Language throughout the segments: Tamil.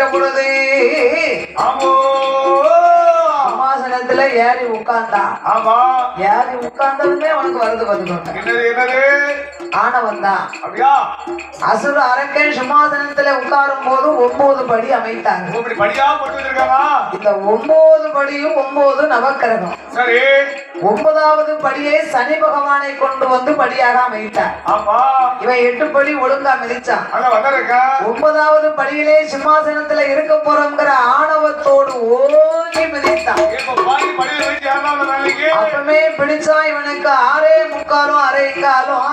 வருகின்ற பொழுது ஆமோ சிம்மாசனத்துல ஏறி உட்கார்ந்தான் ஆமா. ஏறி உட்கார்ந்ததுமே அவனுக்கு வருது என்னது ஆனவன் தான். அசுர அரக்கன் சிம்மாசனத்துல உட்காரும் போது ஒன்பது படி அமைத்தாங்க இந்த ஒன்பது படியும் ஒன்பது நவக்கிரகம். சரி. ஒன்பதாவது படியை சனி பகவானை கொண்டு வந்து படியாக அமைத்தார். இவன் எட்டு படி ஒழுங்கா மிதிச்சான். ஒன்பதாவது படியிலே சிம்மாசனத்துல இருக்க போறோங்கிற ஆணவத்தோடு ஓங்கி மிதித்தான். அப்பவே பிடிச்சா இவனுக்கு ஆறே முக்காலும் அரை காலும்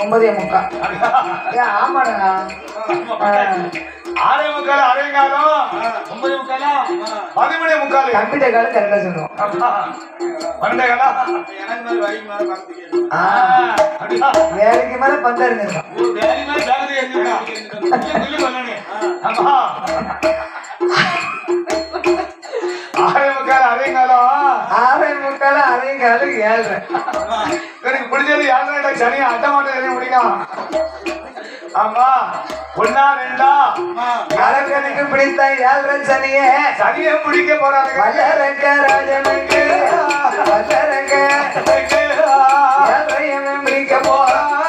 ஒன்பதே முக்கா. ஏன் ஆமாடா. ஆறே முக்கால் அரை காலம் ஒன்பது முக்காலா? பதிமூணே முக்கால். கம்ப்யூட்டர் காலம் கரெக்டா சொல்லுவோம். பன்னெண்டே காலா வேலைக்கு மேல பந்தறிஞ்சிருக்கோம் ஒரு வேலை மாதிரி வேலை. கொஞ்சம் சொல்லி சொல்லணும். ஆமா. ஆறே முக்கால் அரை காலம் ஆறே முக்கால அரை காலம் ஏழ்ரை எனக்கு பிடிச்சது ஏழரை சனியா அட்ட மாட்டேன் சனி பிடிக்கும் ஆமா ஒன்னா ரெண்டா? அரக்கனுக்கு பிடித்த ஏழ்ரை சனியே. சனியை பிடிக்க போறாங்க வல்லரக்க ராஜனுக்கு வல்லரக்க ஏழ்றையவன் பிடிக்க போறான்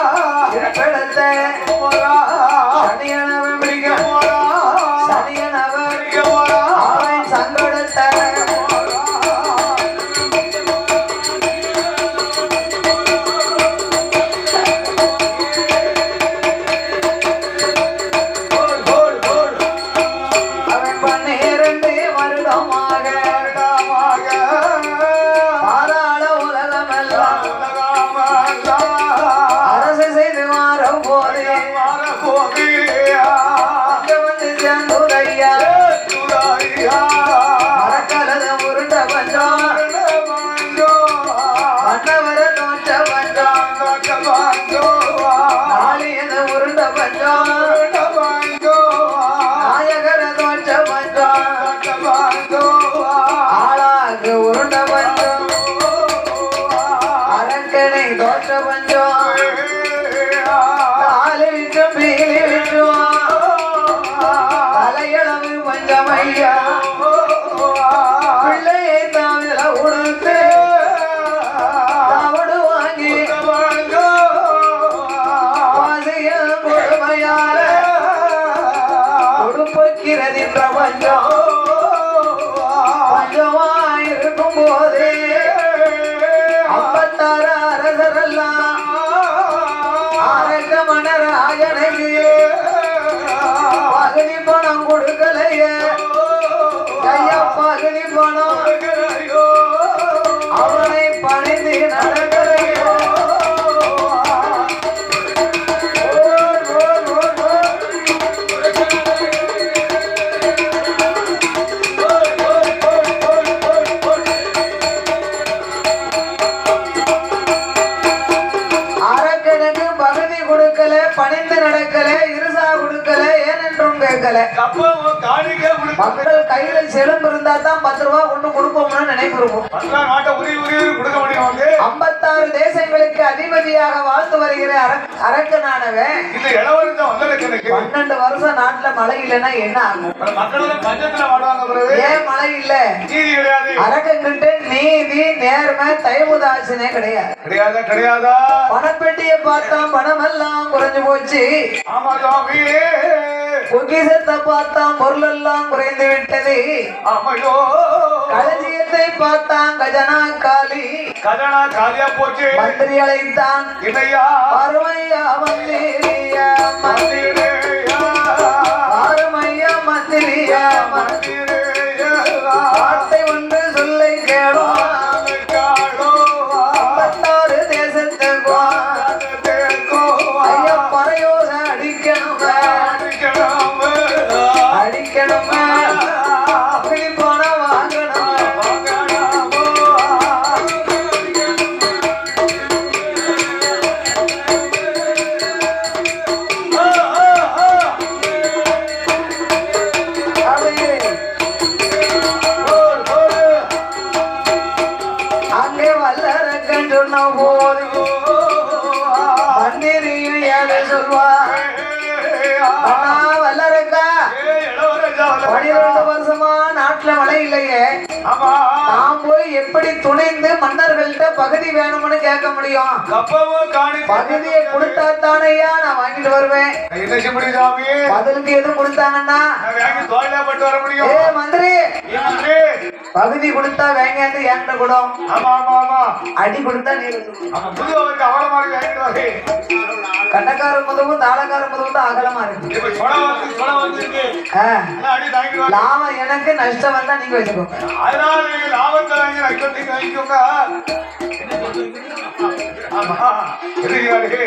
தலையளவு பஞ்சம் ஐயா பிள்ளையை செலும்பு இருந்தா தான் பத்து ரூபா கொண்டு கொடுப்போம்னு நினைப்பு இருக்கும் ஐம்பத்தாறு தேசங்களுக்கு அதிபதியாக வாழ்ந்து வருகிற அரக்க- அரக்கனானவன் பன்னெண்டு வருஷம் நாட்டுல மழை இல்லைன்னா என்ன ஆகும்? எல்லாம் ஏன் மழை இல்ல? அரக்கங்கிட்ட நீதி நேர்மை தயவுதாசனே கிடையாது. கிடையாதா கிடையாதா? பணப்பெட்டியை பார்த்தா பணமெல்லாம் குறைஞ்சு போச்சு. ஆமா பொக்கிசத்தை பார்த்தா பொருள் எல்லாம் குறைந்து விட்டது. ஆமையோ. களஞ்சியத்தை பார்த்தான் கஜனா காலி. கதனா காலியா போச்சு. மந்திரி அழைத்தான். இல்லையா? அருமையா மந்திரியா மந்திரி மந்திரேயா, அருமையா மந்திரியா. மந்திரி மந்திரேயா, வார்த்தை ஒன்று சொல்லை கேளும் துணைந்து மன்னர்கள்ட்ட பகுதி வேணும்னு கேட்க முடியும். பகுதியை கொடுத்தா தானையா நான் வாங்கிட்டு வருவேன். பதிலுக்கு எதுவும் கொடுத்தாங்கன்னா? ஏ மந்திரி! பகுதி கொடுத்தா வேங்காந்து என்கிட்ட கூடும். அடி கொடுத்தா நீ கட்டக்கார முதுகும் தாளக்கார முதுகும் தான் அகலமா இருக்கு. லாபம் எனக்கு நஷ்டம் வந்தா நீங்க வச்சுக்கோங்க. அதனால நீங்க லாபத்தை வாங்கி நஷ்டத்தை வாங்கிக்கோங்க. ஆமா.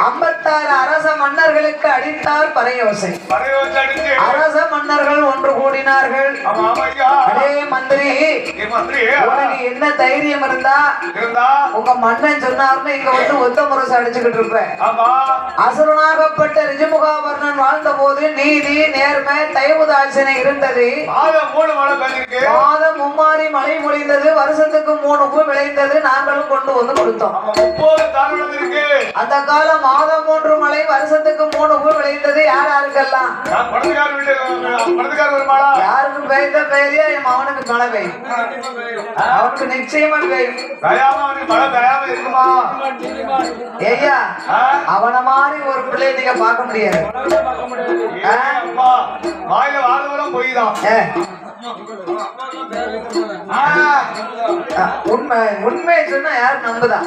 ஐம்பத்தாறு அரச மன்னர்களுக்கு அடித்தார் அடிச்சு அரச மன்னர்கள் ஆமாய்யா அடே மந்திரி உனக்கு என்ன தைரியம் இருந்தா? உங்க மன்னன் சொன்னார்னு இங்க வந்து ஒத்த முரசு அடிச்சுக்கிட்டு இருப்ப. ஆமா. அசுரனாகப்பட்ட ரிஜுமுகாவர்ணன் வாழ்ந்த போது நீதி நேர்மை தயவுதாட்சணை இருந்தது. மாதம் மும்மாறி மழை பொழிந்தது வருஷத்துக்கு மூணு பூ விளைந்தது. நாங்களும் கொண்டு வந்து கொடுத்தோம். அந்த காலம் மாதம் மூன்று மழை வருஷத்துக்கு மூணு பூ விளைந்தது. யார் யாருக்கெல்லாம்? யாருக்கு பெய்த பெய்தியா என் அவனுக்கு மழை பெய்யும் அவனுக்கு நிச்சயமா பெய்யும் மழை தயாம இருக்குமா? ஐயா? அவன மாதிரி ஒரு பிள்ளைய நீங்க பார்க்க முடியாது. வாயில வாழ்வரம் பொய் தான் ஏ, ஆ, ஆ, உண்மை உண்மையை சொன்னா யார் நம்புதா.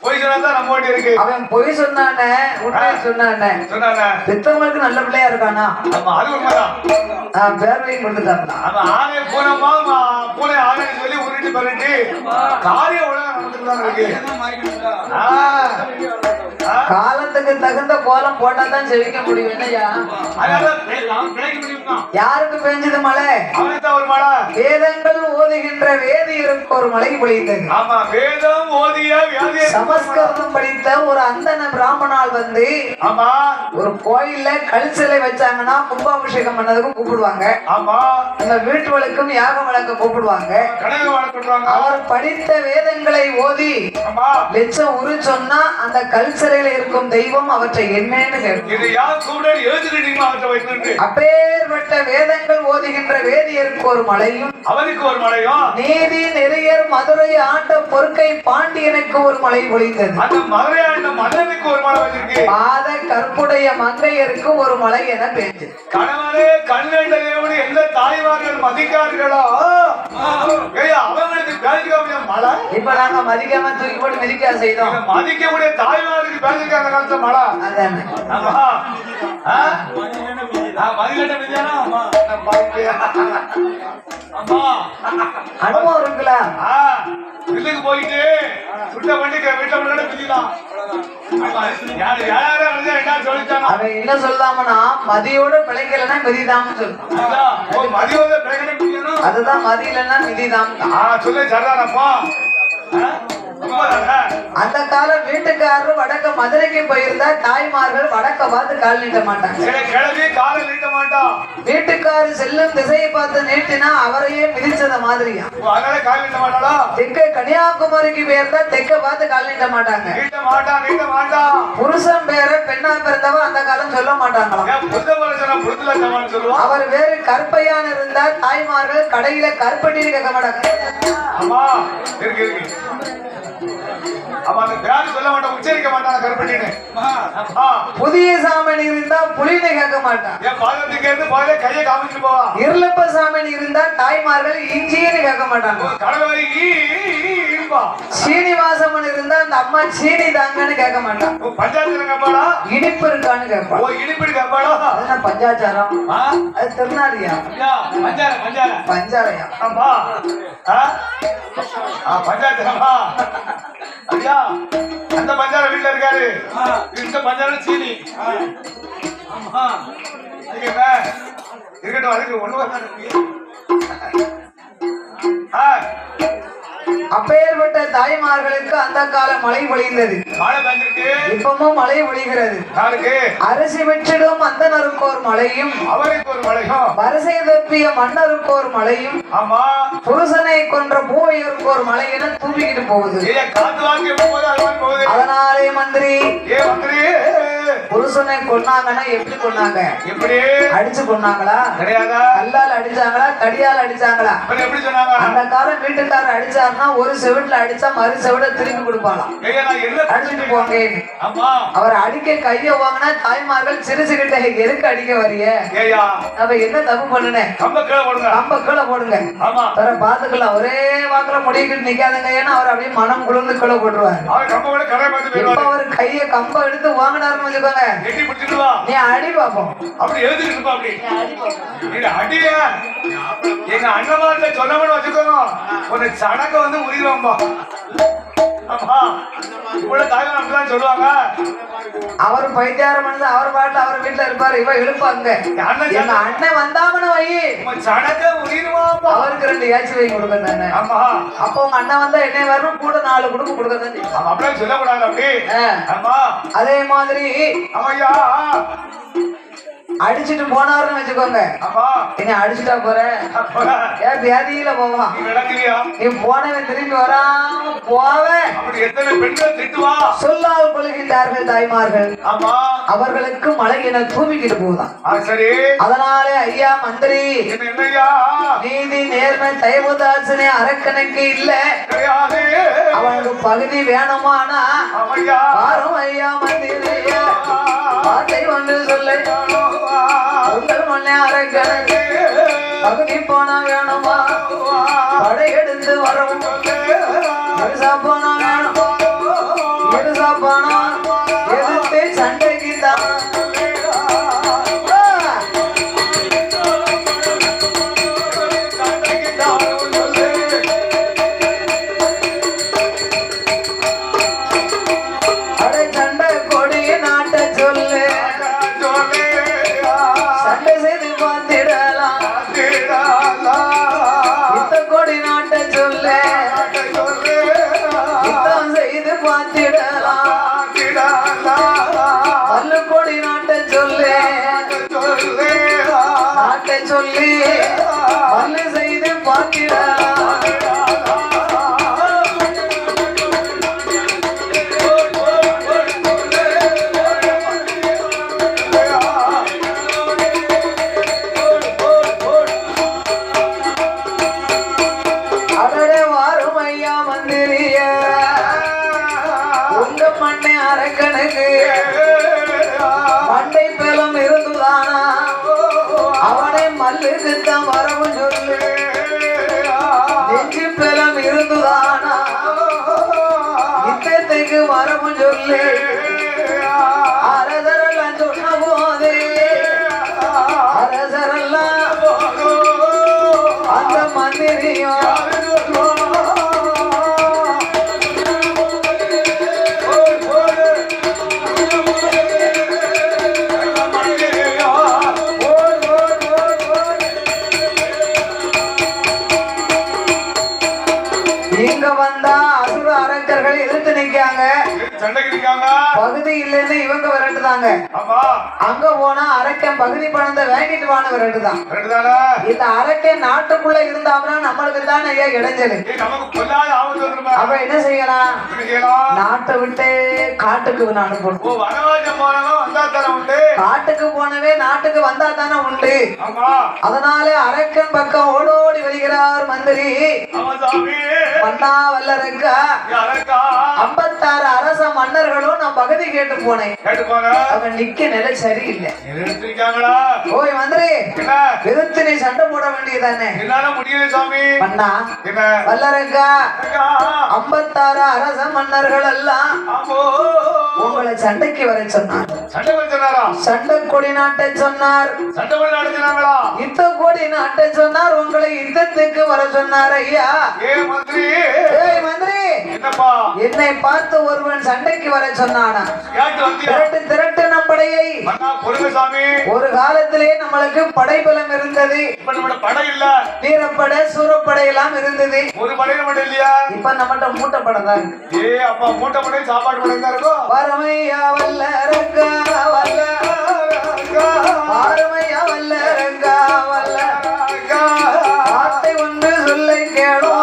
பொய் நம்ம வேண்டி இருக்கு அவன் பொய் சொன்னானே உண்மையை சொன்னானே. சொன்னானே. பெத்தவங்களுக்கு நல்ல பிள்ளையா இருக்கானா? ஆமா அது உண்மைதான். ஆ, பேர்வையும் கொடுத்துட்டாங்க அவன் ஆணை பூனமா? பூனை ஆணை சொல்லி உருட்டி பரட்டி. காரிய உலகம் நடந்துட்டு இருக்கு. ஆ, ஆ, காலத்துக்கு தகுந்த கோலம் போட்டா தான் செவிக்க முடியும் முடியுமா யாருக்கு பெஞ்சது மழை? வேதங்கள் ஓதுகின்ற வேதியருக்கு ஒரு மழை பொழிந்தது. ஆமா வேதம் ஓதிய சமஸ்கிருதம் படித்த ஒரு அந்தன பிராமணால் வந்து ஆமா. ஒரு கோயில்ல கல் சிலை வச்சாங்கன்னா கும்பாபிஷேகம் பண்ணதுக்கும் கூப்பிடுவாங்க. ஆமா. நம்ம வீட்டு வழக்கும் யாக வழக்க கூப்பிடுவாங்க அவர் படித்த வேதங்களை ஓதி லட்சம் உரு சொன்னா அந்த கல் சிலையில இருக்கும் தெய்வம் அவற்றை என்னன்னு கேட்கும் அப்பேற்பட்ட வேதங்கள் ஓதுகின்ற வேதியருக்கு ஒரு மலையும் அவனுக்கு ஒரு மழையும் நீதி நெறியர் மதுரை ஆண்ட பொறுக்கை பாண்டியனுக்கு ஒரு மலை பொழிந்தது அந்த மதுரை ஆண்ட மன்னனுக்கு ஒரு மழை வச்சிருக்கு பாத கற்புடைய மங்கையருக்கு ஒரு மலை என பேச்சு கணவனே கண்கண்ட தேவனி எந்த தாய்மார்கள் மதிக்கார்களோ? அவங்களுக்கு பேசிக்க மழை இப்ப நாங்க மதிக்காம தூக்கி போட்டு மிதிக்கா செய்தோம். மதிக்கக்கூடிய தாய்மாருக்கு பேசிக்க அந்த காலத்துல மழை அதானே. அனுபவம் இருக்குல்ல? வில்லுக்கு போயிட்டு சுட்ட வண்டிக்கு வீட்டுல முன்னாடி மிதிக்கலாம் ஆமா, யாரு யாரா இருந்தா என்ன சொல்லாமனா மதியோட பிழைக்கலன்னா மிதிதாம்னு சொல்லும் பிரகடனம் மிதிக்கணும்? அதுதான் மதி இல்லைன்னா மிதிதாம். ஆ, சொல்லு சரிதானப்பா? அந்த காலம் வீட்டுக்காரர் வடக்க மதுரைக்கு போயிருந்தா தாய்மார்கள் வடக்க பார்த்து கால் நீட்ட மாட்டாங்க. நீட்ட மாட்டான் வீட்டுக்காரர் செல்லும் திசையை பார்த்து நீட்டினா அவரையே மிதிச்சத மாதிரியா? தெற்க கன்னியாகுமரிக்கு போயிருந்தா தெற்க பார்த்து கால் நீட்ட மாட்டாங்க. புருஷன் பேரை பெண்ணா பிறந்தவ அந்த காலம் சொல்ல மாட்டாங்களாம். அவர் வேறு கற்பையான இருந்தா தாய்மார்கள் கடையில கற்பட்டின்னு கேட்க மாட்டாங்க. பேரு சொல்ல மாட்டான் உச்சரிக்க மாட்டான் கருப்பட்டின்னு. புதிய சாமன் இருந்தா புலின்னு கேட்க மாட்டான். என் பாதத்துக்கு இருந்து பாதையில கையை காமிச்சிட்டு போவா. இருளப்ப சாமன் இருந்தா தாய்மார்கள் இஞ்சின்னு கேட்க மாட்டாங்க. கடவுளை ஈம்பா சீனிவாசமன் இருந்தா அந்த அம்மா சீனி தாங்கன்னு கேட்க மாட்டான் ஓ, பஞ்சாயத்துல கேப்பாளா? இனிப்பு இருக்கான்னு ஓ கேட்பான் இனிப்பிடி கேப்பாளா? அது என்ன பஞ்சாச்சாரம் அது திருநாளியா ஐயா, பஞ்சார பஞ்சார பஞ்சாலையா? ஆமா. பஞ்சாயத்துலமா ஐயா அந்த பஞ்சார வீட்டுல இருக்காரு. இந்த பஞ்சார சீனி. ஆமா. இருக்கட்டும் அதுக்கு ஒண்ணு அப்பேற்பட்ட தாய்மார்களுக்கு அந்த கால மழை பொழிந்தது. இப்பமும் மழை பொழிகிறது. அரிசி வெற்றிடும் அந்தனருக்கு ஒரு மழையும். அவருக்கு ஒரு மழையும் வரிசை தப்பிய மன்னருக்கு ஒரு மழையும். புருஷனை கொன்ற பூவையருக்கு ஒரு மழை என தூவிக்கிட்டு போகுது. அதனாலே மந்திரி புருஷனை கொன்னாங்கன்னா எப்படி கொன்னாங்க? எப்படி? அடிச்சு கொன்னாங்களா? கிடையாதா? கல்லால் அடிச்சாங்களா? கடியால் அடிச்சாங்களா? எப்படி சொன்னாங்க? அந்த காலம் வீட்டுக்காரர் அடிச்சாருன்னா ஒரு செவிட்டுல அடிச்சா மறு செவிட நான் என்ன அடிச்சுட்டு ஆமா. அவர் அடிக்க கைய வாங்கினா தாய்மார்கள் சிரிச்சுக்கிட்ட எதுக்கு அடிக்க வரிய அவ என்ன தப்பு பண்ணுனேன் கம்ப கீழே போடுங்க. வேற பாத்துக்கலாம் ஒரே வாக்குல முடிக்கிட்டு நிக்காதுங்க. ஏன்னா அவர் அப்படியே மனம் குளிர்ந்து கீழே போட்டுருவாரு. அவர் கைய கம்ப எடுத்து வாங்கினாருன்னு வச்சுக்கோங்க. எட்டி பிடிச்சிட்டு வா. நீ அடி பாப்போம். அப்படி எழுதிட்டு இருப்பா அப்படி. அடிய எங்க அண்ணமார்ட்ட சொன்னவனு வச்சுக்கோங்க. ஒரு சடக்க வந்து உயிரோம்பா அவர் பைத்தியாரம் பண்ணது அவர் பாட்டுல அவர் வீட்டுல இருப்பாரு. இவ இழுப்பாங்க அண்ணன் எங்க அண்ணன் வந்தாமனு வை. அவருக்கு ரெண்டு ஏச்சி வை கொடுக்க தானே. அப்ப உங்க அண்ணன் வந்தா என்ன வரணும் கூட நாலு குடும்பம் கொடுக்க தானே. சொல்லக்கூடாது அதே மாதிரி ஆமாய்யா அடிச்சிட்டு போனாருன்னு வச்சுக்கோங்க. என்ன அடிச்சுட்டா போற? ஏன் வியாதியில போவான் நீ போனவன் திரும்பி வராம போவன் சொல்லால் கொள்கின்றார்கள் தாய்மார்கள். அவர்களுக்கு மழை என ஆ சரி. அதனாலே ஐயா மந்திரி நீதி நேர்மை தயவுதாசனே அரக்கனுக்கு இல்ல. அவனுக்கு பகுதி வேணுமானா பாரும் ஐயா மந்திரியா வார்த்தை ஒன்று சொல்ல உங்கள் மண்ணே அரக்கனுக்கு பகுதி போனா வேணுமா படையெடுத்து வரவும் பெருசா போனா வேணும் பாட்டை சொல்லி செய்து பார்க்கிறார். யுத்தத்துக்கு வரவும் சொல்லு போனா அரக்கன் பகுதி பணத்தை வாங்கிட்டு கரெக்ட் தானே இந்த அரக்கன் நாட்டுக்குள்ள இருந்தாங்கன்னா நம்மளுக்கு தானே ஐயா இடைஞ்சலு. அப்ப என்ன செய்யலாம்? நாட்டை விட்டு காட்டுக்கு நான் அனுப்பணும். காட்டுக்கு போனவே நாட்டுக்கு வந்தா தானே உண்டு. அதனால அரக்கன் பக்கம் ஓடோடி வருகிறார் மந்திரி. மன்னா வல்லரக்கா ஐம்பத்தாறு அரச மன்னர்களும் நான் பகுதி கேட்டு போனேன். அவன் நிக்க நிலை சரியில்லை. எடுத்திருக்காங்களா ஓய் மந்திரி என்ன? எதிர்த்து நீ சண்டை போட வேண்டியதானே என்னால முடியல சாமி. மன்னா என்ன? வல்லரக்கா அக்கா, ஐம்பத்தாறு அரச மன்னர்கள் எல்லாம் ஆமோ. உங்களை சண்டைக்கு வர சொன்னார். சண்டை வச்சாரா சண்டை கொடி நாட்டை சொன்னார். சண்டை பண்ண நடத்தினாங்களா யுத்த கொடி நாட்டை சொன்னார். உங்களை யுத்தத்துக்கு வர சொன்னார் ஐயா. ஏ மந்திரி. ஏய் மந்திரி. என்னப்பா? என்னை பார்த்து ஒருவன் சண்டைக்கு வர சொன்னானா? திரட்டு திரட்டு நம் படையை. அண்ணா பொறுங்க சாமி. ஒரு காலத்திலே நம்மளுக்கு படைபலம் இருந்தது. இப்ப நம்மட படை இல்ல. வீரப்படை சூரப்படை எல்லாம் இருந்தது. ஒரு படையில மட்டும் இல்லையா? இப்ப நம்மகிட்ட மூட்டை படம் தான். ஏ அப்பா மூட்டை படை சாப்பாடு படை தான் இருக்கும் வறுமையா வல்ல ரங்கா வல்ல வறுமையா வல்ல ரங்கா வல்ல வார்த்தை ஒன்று சொல்லை கேளும்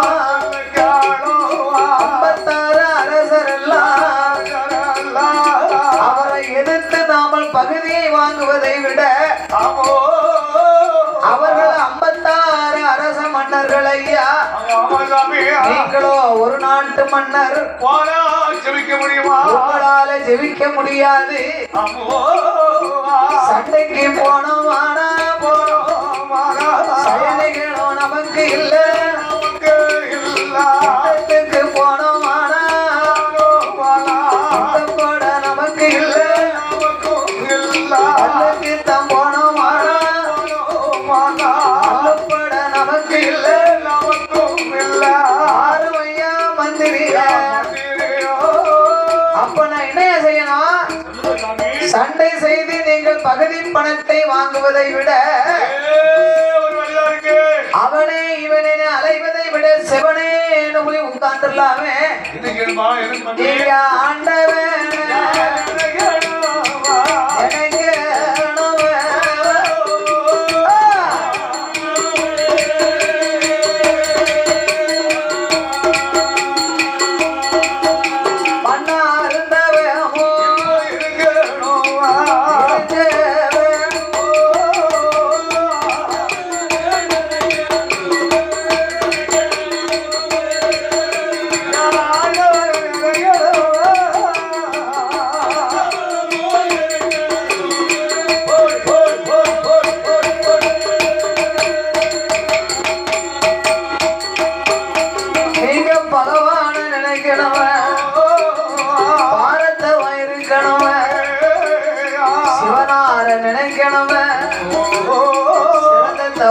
அவர்கள் ஐம்பத்தாறு அரச மன்னர்கள் ஐயா. நீங்களோ ஒரு நாட்டு மன்னர். முடியுமா? உங்களால ஜெபிக்க முடியாது. சண்டைக்கு போனோமானா செயலிகளோ நமக்கு இல்ல. சண்டைக்கு போனோமானா போட நமக்கு இல்ல. வாங்குவதை விட அவனே இவனே அலைவதை விட செவனே போய் உட்கார்ந்துடலாமே ஆண்டவன்.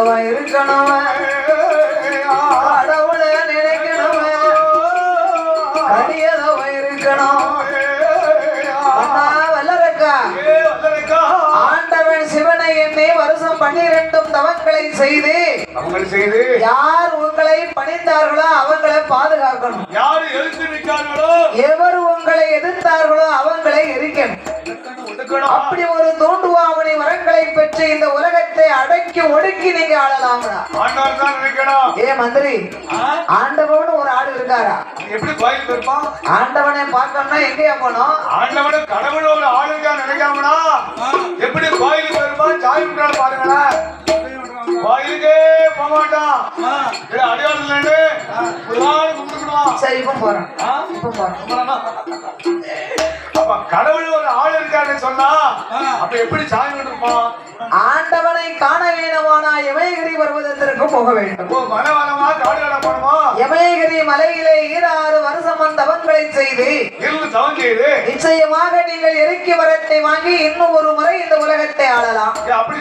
இருக்கணும். கடவுளை நினைக்கணும். கரியதவ இருக்கணும். அண்ணா வல்லரக்கா. ஆண்டவன் சிவனை எண்ணி வருஷம் பன்னிரெண்டும் தவங்களை செய்து செய்து யார் உங்களை பணிந்தார்களோ அவங்களை பாதுகாக்கணும். யாரு நிற்கார்களோ எவர் உங்களை எதிர்த்தார்களோ அவங்களை எரிக்கணும். ஒதுக்கணும் அப்படி ஒரு தோண்டுவாமணி வரங்களை பெற்று இந்த உலகத்தை அடக்கி ஒடுக்கி நீங்க ஆளலாம்டா. ஆண்டவர் தான் நினைக்கணும் ஏ மந்திரி? ஆண்டவன் ஒரு ஆடு இருக்காரா எப்படி கோயில் இருப்பான் ஆண்டவனை பார்க்கணும்னா எங்கேயா போனோம் ஆண்டவன கடவுள் ஒரு ஆளுங்க நினைக்காமனா கோயிலுக்கே போக மாட்டான் இது அடையாளம் இல்லைன்னு கும்பிட்டுக்கணும். சரி இப்ப போறோம். இப்ப போறோம். அப்ப கடவுள் ஒரு ஆள் இருக்காருன்னு சொன்னா அப்ப எப்படி சாய் இருப்பான் ஆண்டவனை காண வேணுமானா யமயகிரி பர்வதத்திற்கு போக வேண்டும். யமயகிரி மலையிலே ஈராறு வருஷம் தவங்களை செய்து நிச்சயமாக நீங்கள் இறக்கி வரத்தை வாங்கி இன்னும் ஒரு முறை இந்த உலகத்தை ஆளலாம். அப்படி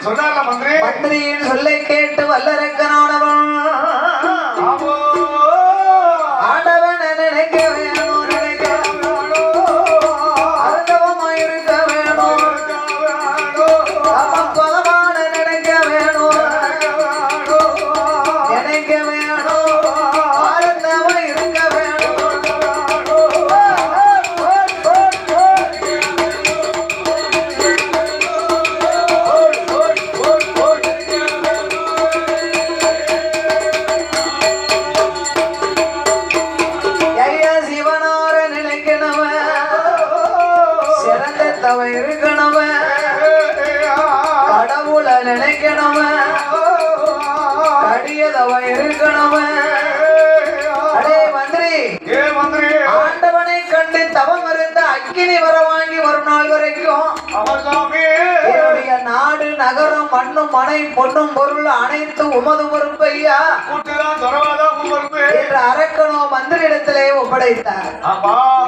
மந்திரி. மந்திரியின் சொல்லை கேட்டு வல்லரக்கனானவன் நாடு நகரம் மண்ணும் மனை பொன்னும் பொருள் அனைத்து உமது பொறுப்பு ஐயா. என்று அரக்கனோ மந்திரியிடத்திலே ஒப்படைத்தார்.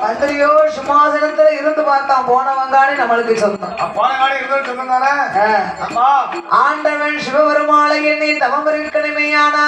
மந்திரியோ சிம்மாசனத்துல இருந்து பார்த்தான் போனவங்கானே நம்மளுக்கு சொந்தம். ஆண்டவன் சிவபெருமாளை எண்ணி தவம் இருக்கணுமேயானா